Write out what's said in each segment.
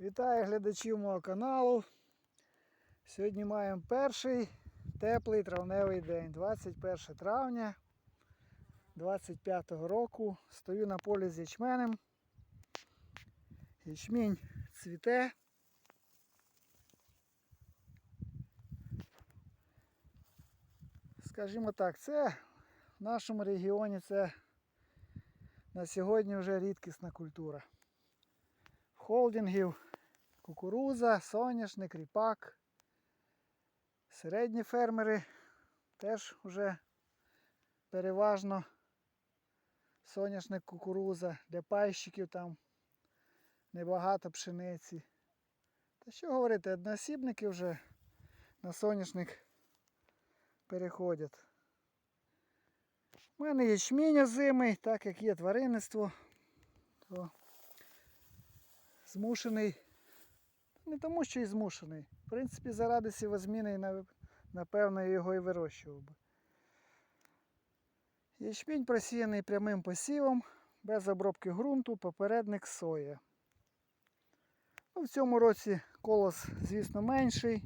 Вітаю глядачів мого каналу. Сьогодні маємо перший теплий травневий день, 21 травня 25 року. Стою на полі з ячменем. Ячмінь цвіте. Скажімо так, це в нашому регіоні це на сьогодні вже рідкісна культура. Холдингів кукуруза, соняшник, ріпак. Середні фермери теж вже переважно соняшник кукуруза, для пайщиків там небагато пшениці. Та що говорити, одноосібники вже на соняшник переходять. У мене ячмінь озимий, так як є тваринництво, то змушений. Не тому, що і змушений. В принципі, заради сівозміни, на- напевно, його і вирощував би. Ячмінь просіяний прямим посівом, без обробки ґрунту, попередник соя. Ну, в цьому році колос, звісно, менший.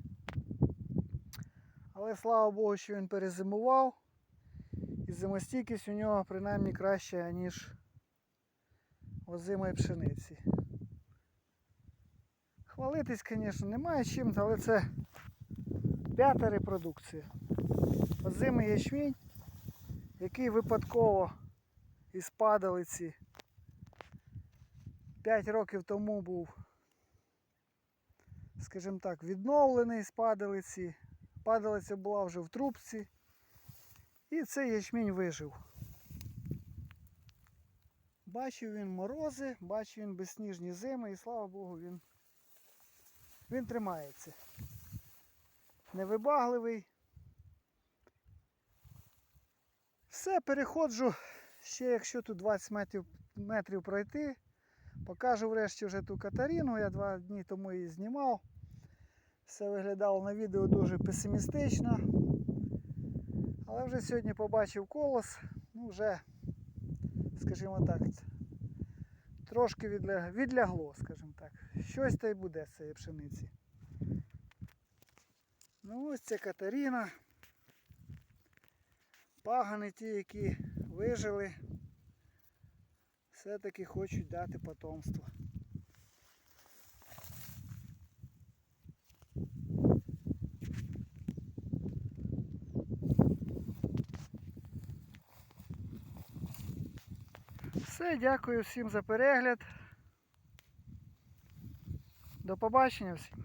Але слава Богу, що він перезимував. І зимостійкість у нього принаймні краща, ніж озимої пшениці. Хвалитись, звісно, немає чим, але це п'ята репродукція. Озимий ячмінь, який випадково із падалиці 5 років тому був, скажімо так, відновлений з падалиці. Падалиця була вже в трубці. І цей ячмінь вижив. Бачив він морози, бачив він безсніжні зими і слава Богу, він, він тримається. Невибагливий. Все, переходжу, ще якщо тут 20 метрів, метрів пройти, покажу врешті вже ту Катаріну, я два дні тому її знімав. Все виглядало на відео дуже песимістично. Але вже сьогодні побачив колос, ну вже, скажімо так, трошки відля... відлягло, скажімо так. Щось та й буде з цієї пшениці. Ну ось це Катаріна. Пагани ті, які вижили, все-таки хочуть дати потомство. Все, дякую всім за перегляд. До побачення всім.